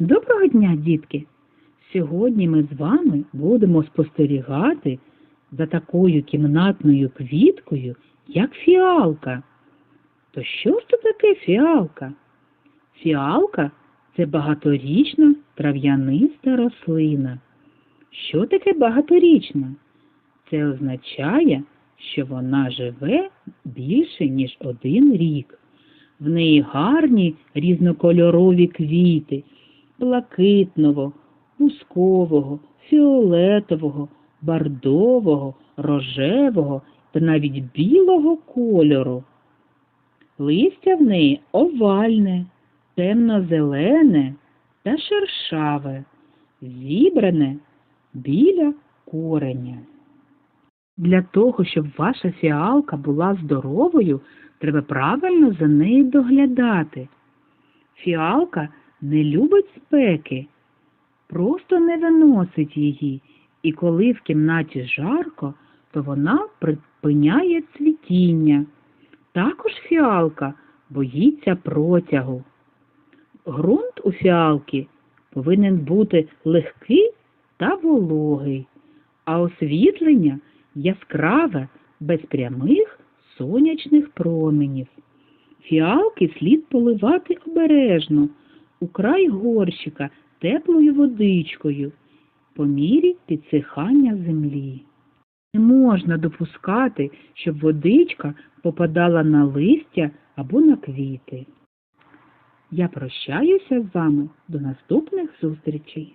Доброго дня, дітки! Сьогодні ми з вами будемо спостерігати за такою кімнатною квіткою, як фіалка. То що ж це таке фіалка? Фіалка це багаторічна трав'яниста рослина. Що таке багаторічна? Це означає, що вона живе більше, ніж один рік. В неї гарні різнокольорові квіти блакитного, бускового, фіолетового, бордового, рожевого та навіть білого кольору. Листя в неї овальне, темно-зелене та шершаве, зібране біля кореня. Для того, щоб ваша фіалка була здоровою, треба правильно за нею доглядати. Фіалка не любить спеки, просто не виносить її, і коли в кімнаті жарко, то вона припиняє цвітіння. Також фіалка боїться протягу. Ґрунт у фіалки повинен бути легкий та вологий, а освітлення яскраве, без прямих сонячних променів. Фіалки слід поливати обережно, у край горщика теплою водичкою по мірі підсихання землі. Не можна допускати, щоб водичка попадала на листя або на квіти. Я прощаюся з вами до наступних зустрічей.